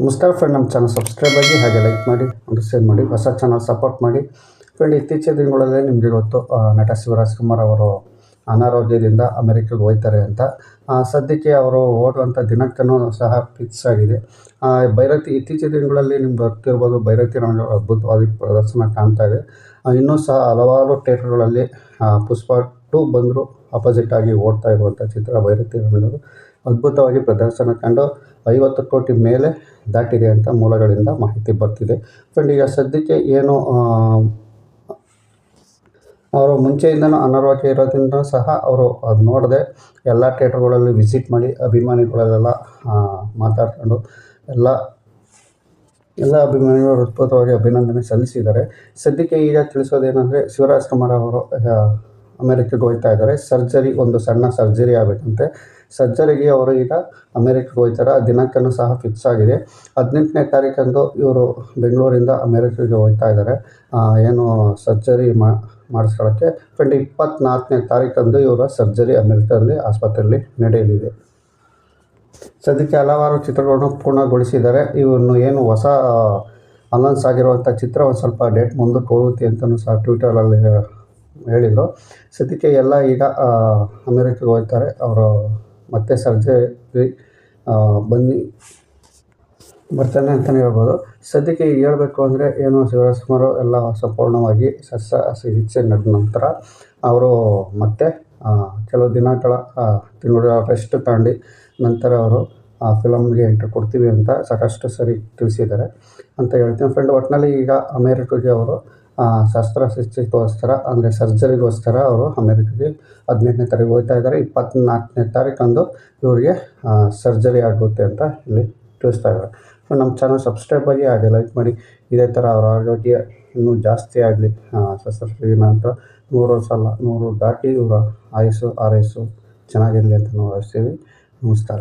ನಮಸ್ಕಾರ ಫ್ರೆಂಡ್ ನಮ್ಮ channel subscribe ಆಗಿ ಹಾಗೆ ಲೈಕ್ ಮಾಡಿ ಒಂದು ಶೇರ್ ಮಾಡಿ ಹೊಸ ಚಾನಲ್ ಸಪೋರ್ಟ್ ಮಾಡಿ. ಫ್ರೆಂಡ್ ಇತ್ತೀಚಿನ ದಿನಗಳಲ್ಲಿ ನಿಮಗೆ ಗೊತ್ತು ನಟ ಶಿವರಾಜ್ ಕುಮಾರ್ ಅವರು ಅನಾರೋಗ್ಯದಿಂದ ಅಮೆರಿಕಗೆ ಹೋಗ್ತಾರೆ ಅಂತ. ಸದ್ಯಕ್ಕೆ ಅವರು ಓಡುವಂಥ ದಿನಕ್ಕೂ ಸಹ ಫಿಕ್ಸ್ ಆಗಿದೆ. ಆ, ಭೈರತಿ ಇತ್ತೀಚಿನ ದಿನಗಳಲ್ಲಿ ನಿಮ್ಗೆ ಗೊತ್ತಿರ್ಬೋದು ಭೈರತಿ ನಮಗೆ ಅದ್ಭುತವಾಗಿ ಪ್ರದರ್ಶನ ಕಾಣ್ತಾ ಇದೆ. ಇನ್ನೂ ಸಹ ಹಲವಾರು ಥಿಯೇಟರ್ಗಳಲ್ಲಿ ಪುಷ್ಪ ಟು ಬಂದರೂ ಅಪೋಸಿಟ್ ಆಗಿ ಓಡ್ತಾ ಇರುವಂಥ ಚಿತ್ರ ರಂಗಗಳು ಅದ್ಭುತವಾಗಿ ಪ್ರದರ್ಶನ ಕಂಡು ಐವತ್ತು ಕೋಟಿ ಮೇಲೆ ದಾಟಿದೆ ಅಂತ ಮೂಲಗಳಿಂದ ಮಾಹಿತಿ ಬರ್ತಿದೆ. ಫ್ರೆಂಡ್, ಈಗ ಸದ್ಯಕ್ಕೆ ಏನು ಅವರು ಮುಂಚೆಯಿಂದನೂ ಅನಾರೋಗ್ಯ ಇರೋದ್ರಿಂದ ಸಹ ಅವರು ಅದು ನೋಡದೆ, ಎಲ್ಲ ಥಿಯೇಟ್ರ್ಗಳಲ್ಲಿ ವಿಸಿಟ್ ಮಾಡಿ, ಅಭಿಮಾನಿಗಳಲ್ಲೆಲ್ಲ ಮಾತಾಡ್ಕೊಂಡು, ಎಲ್ಲ ಎಲ್ಲ ಅಭಿಮಾನಿಗಳು ಹೃತ್ಪೂರ್ವಕವಾಗಿ ಅಭಿನಂದನೆ ಸಲ್ಲಿಸಿದ್ದಾರೆ. ಸದ್ಯಕ್ಕೆ ಈಗ ತಿಳಿಸೋದೇನೆಂದರೆ, ಶಿವರಾಜ್ ಕುಮಾರ್ ಅವರು ಅಮೆರಿಕಕ್ಕೆ ಹೋಗ್ತಾ ಇದ್ದಾರೆ. ಸರ್ಜರಿ, ಒಂದು ಸಣ್ಣ ಸರ್ಜರಿ ಆಗಬೇಕಂತೆ. ಸರ್ಜರಿಗೆ ಅವರು ಈಗ ಅಮೆರಿಕಕ್ಕೆ ಹೋಗ್ತಾರೆ. ದಿನಾಂಕನೂ ಸಹ ಫಿಕ್ಸ್ ಆಗಿದೆ. ಹದಿನೆಂಟನೇ ತಾರೀಕಂದು ಇವರು ಬೆಂಗಳೂರಿಂದ ಅಮೆರಿಕಗೆ ಹೋಗ್ತಾ ಇದ್ದಾರೆ. ಏನು ಸರ್ಜರಿ ಮಾ, ಮಾಡಿಸ್ಕೊಳ್ಳೋಕ್ಕೆ ಫ್ರೆಂಡ್ ಇಪ್ಪತ್ತ್ನಾಲ್ಕನೇ ತಾರೀಕಂದು ಇವರ ಸರ್ಜರಿ ಅಮೆರಿಕದಲ್ಲಿ ಆಸ್ಪತ್ರೆಯಲ್ಲಿ ನಡೆಯಲಿದೆ. ಸದ್ಯಕ್ಕೆ ಹಲವಾರು ಚಿತ್ರಗಳನ್ನು ಪೂರ್ಣಗೊಳಿಸಿದ್ದಾರೆ. ಇವನ್ನು ಏನು ಹೊಸ ಅನೌನ್ಸ್ ಆಗಿರುವಂಥ ಚಿತ್ರ ಒಂದು ಸ್ವಲ್ಪ ಡೇಟ್ ಮುಂದಕ್ಕೆ ಹೋಗುತ್ತೆ ಅಂತಲೂ ಸಹ ಟ್ವಿಟರಲ್ಲಿ ಹೇಳಿದರು. ಸದ್ಯಕ್ಕೆ ಎಲ್ಲ ಈಗ ಅಮೆರಿಕಗೆ ಹೋಗ್ತಾರೆ. ಅವರು ಮತ್ತೆ ಸರ್ಜರಿ ಬನ್ನಿ. ಬರ್ತಾನೆ ಅಂತಲೇ ಹೇಳ್ಬೋದು. ಸದ್ಯಕ್ಕೆ ಹೇಳಬೇಕು ಅಂದರೆ ಏನು ಶಿವರಾಜ್ ಕುಮಾರ್ ಎಲ್ಲ ಸಂಪೂರ್ಣವಾಗಿ ಸಸ್ಯ ಚಿಕಿತ್ಸೆ ನಡೆದ ನಂತರ ಅವರು ಮತ್ತೆ ಕೆಲವು ದಿನಗಳ ತಿಂಗಳ ರೆಸ್ಟ್ ತಗೊಂಡು ನಂತರ ಅವರು, ಆ ಫಿಲಮ್ಗೆ ಎಂಟ್ರಿ ಕೊಡ್ತೀವಿ ಅಂತ ಸಾಕಷ್ಟು ಸರಿ ತಿಳಿಸಿದ್ದಾರೆ ಅಂತ ಹೇಳ್ತೀನಿ. ಫ್ರೆಂಡ್ ಒಟ್ಟಿನಲ್ಲಿ ಈಗ ಅಮೇರಿಕಾಗೆ ಅವರು ಶಸ್ತ್ರಚಿಕಿತ್ಸೆಗೋಸ್ಕರ ಅಂದರೆ ಸರ್ಜರಿಗೋಸ್ಕರ ಅವರು ಅಮೆರಿಕಕ್ಕೆ ಹದಿನೆಂಟನೇ ತಾರೀಕು ಹೋಗ್ತಾ ಇದ್ದಾರೆ. ಇಪ್ಪತ್ತ್ನಾಲ್ಕನೇ ತಾರೀಕಂದು ಇವರಿಗೆ ಸರ್ಜರಿ ಆಗುತ್ತೆ ಅಂತ ಇಲ್ಲಿ ತಿಳಿಸ್ತಾ ಇದ್ದಾರೆ. ಸೊ ನಮ್ಮ ಚಾನಲ್ ಸಬ್ಸ್ಕ್ರೈಬ್ ಆಗಿ, ಹಾಗೆ ಲೈಕ್ ಮಾಡಿ. ಇದೇ ಥರ ಅವರ ಆರೋಗ್ಯ ಇನ್ನೂ ಜಾಸ್ತಿ ಆಗಲಿ. ಶಸ್ತ್ರಕ್ರಿಯೆ ನಂತರ ನೂರು ಸಲ ನೂರು ದಾಟಿ ಇವರ ಆರ್ ಆರೈಸು ಚೆನ್ನಾಗಿರಲಿ ಅಂತ ನಾವು ಆಶಿಸ್ತೀವಿ ನಮಸ್ಕಾರ.